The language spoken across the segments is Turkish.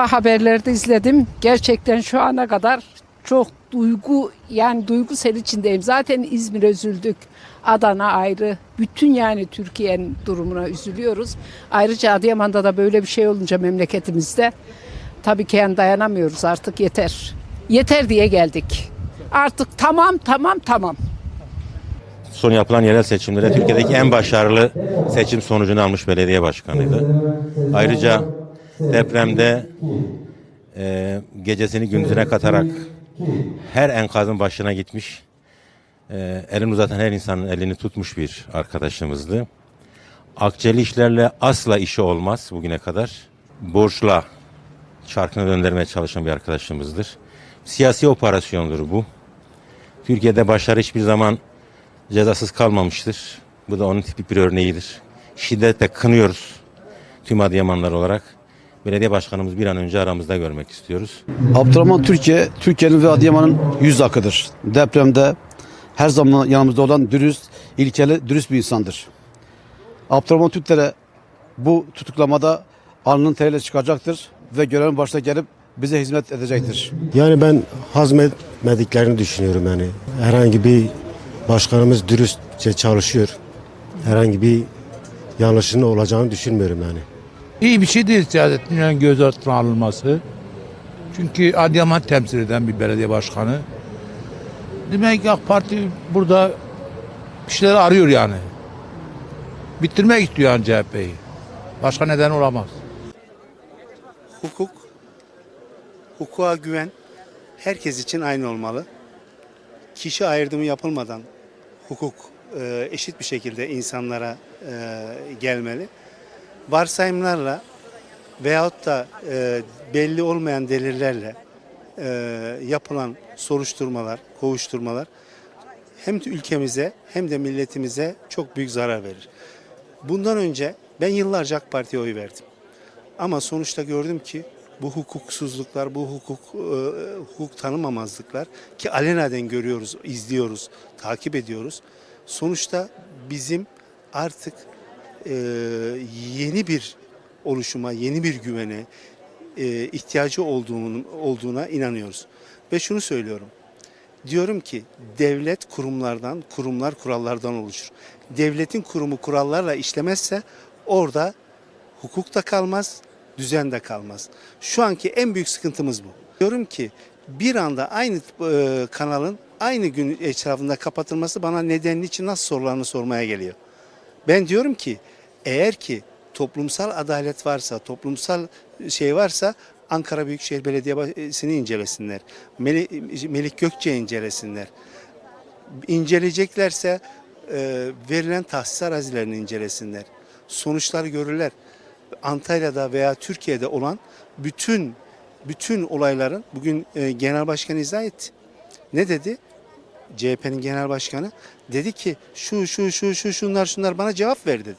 Haberlerde izledim. Gerçekten şu ana kadar çok duygu yani duygusel içindeyim. Zaten İzmir'e üzüldük. Adana ayrı. Bütün yani Türkiye'nin durumuna üzülüyoruz. Ayrıca Adıyaman'da da böyle bir şey olunca memleketimizde tabii ki yani dayanamıyoruz artık yeter. Yeter diye geldik. Artık tamam tamam tamam. Son yapılan yerel seçimlerde Türkiye'deki en başarılı seçim sonucunu almış belediye başkanıydı. Ayrıca depremde e, gecesini gündüzüne katarak her enkazın başına gitmiş, e, elini uzatan her insanın elini tutmuş bir arkadaşımızdı. Akçeli işlerle asla işi olmaz bugüne kadar. Borçla çarkını döndürmeye çalışan bir arkadaşımızdır. Siyasi operasyondur bu. Türkiye'de başarı hiçbir zaman cezasız kalmamıştır. Bu da onun tipik bir örneğidir. Şiddetle kınıyoruz tüm Adıyamanlar olarak. Belediye başkanımız bir an önce aramızda görmek istiyoruz. Abdurrahman Türkiye, Türkiye'nin ve Adıyaman'ın yüz akıdır. Depremde her zaman yanımızda olan dürüst, ilkeli, dürüst bir insandır. Abdurrahman Türklere bu tutuklamada alnının teriyle çıkacaktır ve görevin başına gelip bize hizmet edecektir. Yani ben hazmetmediklerini düşünüyorum yani. Herhangi bir başkanımız dürüstçe çalışıyor. Herhangi bir yanlışının olacağını düşünmüyorum yani. İyi bir şey değil siyasetin yani gözaltına alınması. Çünkü Adıyaman temsil eden bir belediye başkanı. Demek ki AK Parti burada bir şeyler arıyor yani. Bitirmek istiyor yani CHP'yi. Başka neden olamaz. hukuk, hukuka güven herkes için aynı olmalı. Kişi ayrımı yapılmadan hukuk e, eşit bir şekilde insanlara e, gelmeli. Varsayımlarla veyahut da e, belli olmayan delillerle e, yapılan soruşturmalar, kovuşturmalar hem de ülkemize hem de milletimize çok büyük zarar verir. Bundan önce ben yıllarca AK Parti'ye oy verdim. Ama sonuçta gördüm ki bu hukuksuzluklar, bu hukuk e, hukuk tanımamazlıklar ki alenaden görüyoruz, izliyoruz, takip ediyoruz. Sonuçta bizim artık e, yeni bir oluşuma, yeni bir güvene e, ihtiyacı olduğunun olduğuna inanıyoruz. Ve şunu söylüyorum. Diyorum ki devlet kurumlardan, kurumlar kurallardan oluşur. Devletin kurumu kurallarla işlemezse orada hukuk da kalmaz, düzen de kalmaz. Şu anki en büyük sıkıntımız bu. Diyorum ki bir anda aynı e, kanalın aynı gün etrafında kapatılması bana nedenli için nasıl sorularını sormaya geliyor. Ben diyorum ki eğer ki toplumsal adalet varsa, toplumsal şey varsa Ankara Büyükşehir Belediyesi'ni incelesinler. Meli- Melik Gökçe incelesinler. İnceleyeceklerse e, verilen tahsis arazilerini incelesinler. Sonuçları görürler. Antalya'da veya Türkiye'de olan bütün bütün olayların bugün e, Genel Başkan izah etti. Ne dedi? CHP'nin genel başkanı dedi ki şu şu şu şu şunlar şunlar bana cevap ver dedi.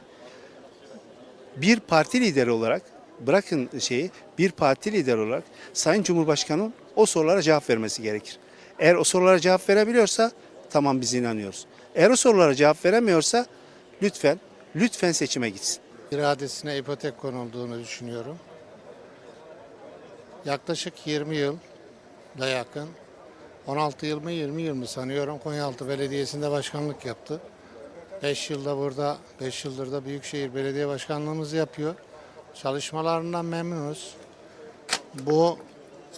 Bir parti lideri olarak bırakın şeyi bir parti lideri olarak Sayın Cumhurbaşkanı'nın o sorulara cevap vermesi gerekir. Eğer o sorulara cevap verebiliyorsa tamam biz inanıyoruz. Eğer o sorulara cevap veremiyorsa lütfen lütfen seçime gitsin. iradesine ipotek konulduğunu düşünüyorum. Yaklaşık 20 yıl da yakın, 16 yıl mı 20 yıl mı sanıyorum Konyaaltı Belediyesi'nde başkanlık yaptı. 5 yılda burada, 5 yıldır da Büyükşehir Belediye Başkanlığımızı yapıyor. Çalışmalarından memnunuz. Bu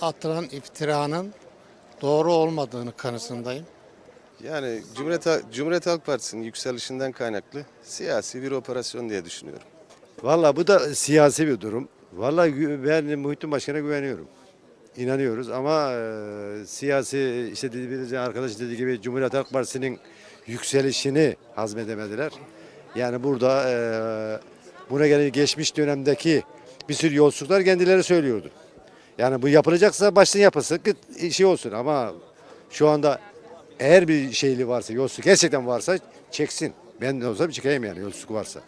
atılan iftiranın doğru olmadığını kanısındayım. Yani Cumhuriyet, Cumhuriyet Halk Partisi'nin yükselişinden kaynaklı siyasi bir operasyon diye düşünüyorum. Valla bu da siyasi bir durum. Valla ben Muhittin Başkan'a güveniyorum. İnanıyoruz ama e, siyasi işte dediğimiz arkadaş dediği gibi Cumhuriyet Halk Partisi'nin yükselişini hazmedemediler. Yani burada e, buna gelen geçmiş dönemdeki bir sürü yolsuzluklar kendileri söylüyordu. Yani bu yapılacaksa baştan yapılsın ki şey olsun ama şu anda eğer bir şeyli varsa, yolsuzluk gerçekten varsa çeksin. Ben de olsam çıkayım yani yolsuzluk varsa.